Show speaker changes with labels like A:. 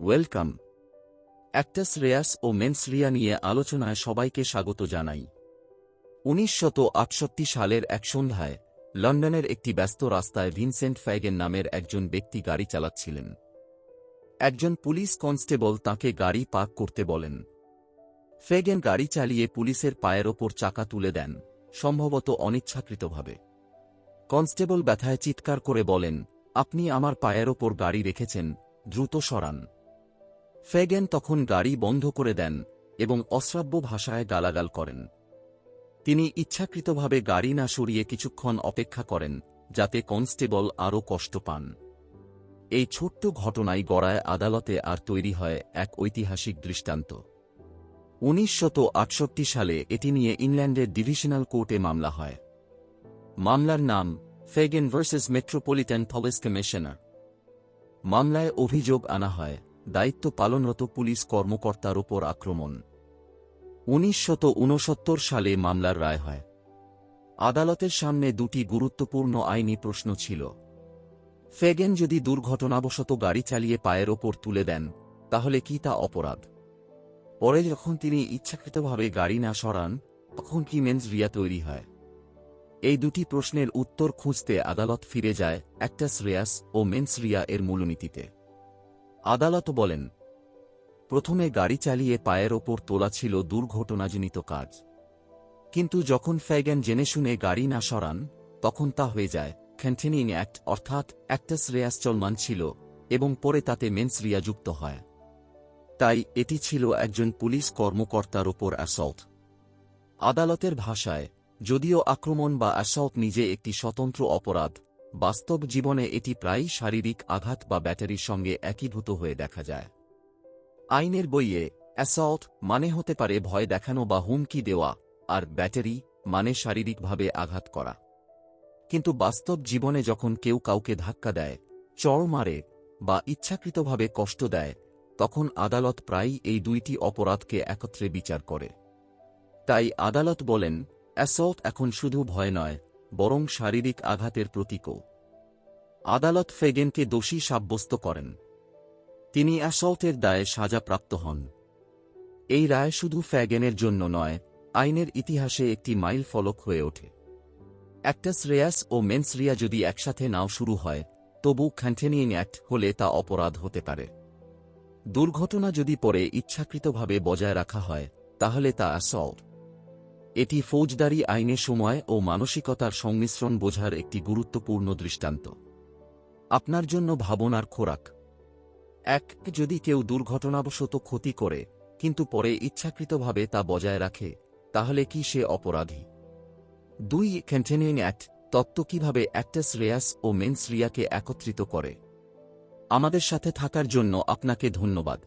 A: Welcome. Actus reus ও mens rea নিয়ে আলোচনায় সবাইকে স্বাগত জানাই। উনিশশত সালের এক সন্ধ্যায় লন্ডনের একটি ব্যস্ত রাস্তায় ভিনসেন্ট ফ্যাগেন নামের একজন ব্যক্তি গাড়ি চালাচ্ছিলেন। একজন পুলিশ কনস্টেবল তাকে গাড়ি পার্ক করতে বলেন। ফেগেন গাড়ি চালিয়ে পুলিশের পায়ের ওপর চাকা তুলে দেন, সম্ভবত অনিচ্ছাকৃতভাবে। কনস্টেবল ব্যথায় চিৎকার করে বলেন, আপনি আমার পায়ের ওপর গাড়ি রেখেছেন, দ্রুত সরান। ফেগেন তখন গাড়ি বন্ধ করে দেন এবং অশ্রাব্য ভাষায় গালাগাল করেন। তিনি ইচ্ছাকৃতভাবে গাড়ি না সরিয়ে কিছুক্ষণ অপেক্ষা করেন যাতে কনস্টেবল আরও কষ্ট পান। এই ছোট্ট ঘটনায় গড়ায় আদালতে আর তৈরি হয় এক ঐতিহাসিক দৃষ্টান্ত। উনিশশত সালে এটি নিয়ে ইংল্যান্ডের ডিভিশনাল কোর্টে মামলা হয়। মামলার নাম, Fagan versus Metropolitan Police Commissioner. মামলায় অভিযোগ আনা হয় দায়িত্ব পালনরত পুলিশ কর্মকর্তার ওপর আক্রমণ। উনিশশত সালে মামলার রায় হয়। আদালতের সামনে দুটি গুরুত্বপূর্ণ আইনি প্রশ্ন ছিল। ফেগেন যদি দুর্ঘটনাবশত গাড়ি চালিয়ে পায়ের ওপর তুলে দেন, তাহলে কি তা অপরাধ? পরে যখন তিনি ইচ্ছাকৃতভাবে গাড়ি না সরান, তখন কি মেন্স রিয়া তৈরি হয়? এই দুটি প্রশ্নের উত্তর খুঁজতে আদালত ফিরে যায় অ্যাক্টাস রিয়াস ও মেন্স রিয়া এর মূলনীতিতে। আদালত বলেন, প্রথমে গাড়ি চালিয়ে পায়ের ওপর তোলা ছিল দুর্ঘটনাজনিত কাজ। কিন্তু যখন ফ্যাগেন জেনে শুনে গাড়ি না সরান, তখন তা হয়ে যায় কন্টিনিউইং অ্যাক্ট অর্থাৎ অ্যাক্টাস রেয়াস চলমান ছিল এবং পরে তাতে মেন্স রিয়া যুক্ত হয়। তাই এটি ছিল একজন পুলিশ কর্মকর্তার ওপর অ্যাসল্ট আদালতের ভাষায়, যদিও আক্রমণ বা অ্যাসল্ট নিজে একটি স্বতন্ত্র অপরাধ বাস্তব জীবনে এটি প্রায়ই শারীরিক আঘাত বা ব্যাটারির সঙ্গে একীভূত হয়ে দেখা যায়। আইনের বইয়ে অ্যাসল্ট মানে হতে পারে ভয় দেখানো বা হুমকি দেওয়া, আর ব্যাটারি মানে শারীরিকভাবে আঘাত করা। কিন্তু বাস্তব জীবনে যখন কেউ কাউকে ধাক্কা দেয়, চড় মারে বা ইচ্ছাকৃতভাবে কষ্ট দেয়, তখন আদালত প্রায়ই এই দুইটি অপরাধকে একত্রে বিচার করে। তাই আদালত বলেন, অ্যাসল্ট এখন শুধু ভয় নয় বরং শারীরিক আঘাতের প্রতীকও। আদালত ফেগেনকে দোষী সাব্যস্ত করেন। তিনি অ্যাসল্টের দায়ে সাজাপ্রাপ্ত হন। এই রায় শুধু ফ্যাগেনের জন্য নয়, আইনের ইতিহাসে একটি মাইল ফলক হয়ে ওঠে। অ্যাক্টাস রেয়াস ও মেন্স রিয়া যদি একসাথে নাও শুরু হয়, তবু কন্টিনিউইং অ্যাক্ট হলে তা অপরাধ হতে পারে। দুর্ঘটনা যদি পরে ইচ্ছাকৃতভাবে বজায় রাখা হয়, তাহলে তা অ্যাসল্ট। এটি ফৌজদারি আইনে সময় ও মানসিকতার সংমিশ্রণ বোঝার একটি গুরুত্বপূর্ণ দৃষ্টান্ত। আপনার জন্য ভাবনার খোরাক। এক, যদি কেউ দুর্ঘটনাবশত ক্ষতি করে, কিন্তু পরে ইচ্ছাকৃতভাবে তা বজায় রাখে, তাহলে কি সে অপরাধী? দুই কন্টিনিউইং অ্যাক্ট তত্ত্ব কীভাবে অ্যাক্টাস রেয়াস ও মেন্স রিয়াকে একত্রিত করে? আমাদের সাথে থাকার জন্য আপনাকে ধন্যবাদ।